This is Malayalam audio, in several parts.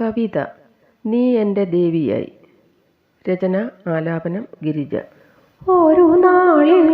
കവിത നീ എന്റെ ദേവിയായി രചന ആലാപനം ഗിരിജ. ഓരോ നാളിൽ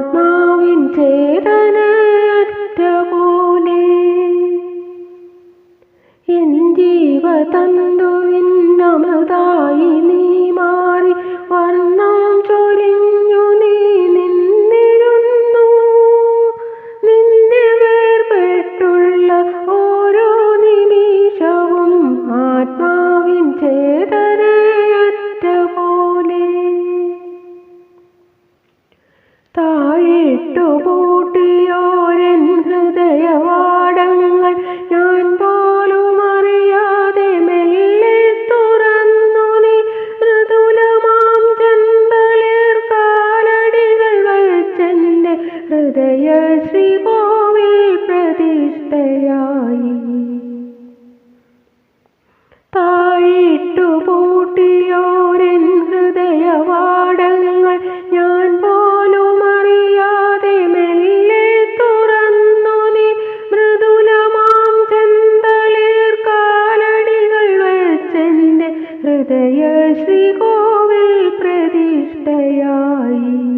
ആത്മാവിൻ ചേതനയറ്റ എൻ ജീവതന്തുവിൻ ഇട്ടുപൂട്ടി ഹൃദയ ശ്രീകോവിൽ പ്രതിഷ്ഠയായി.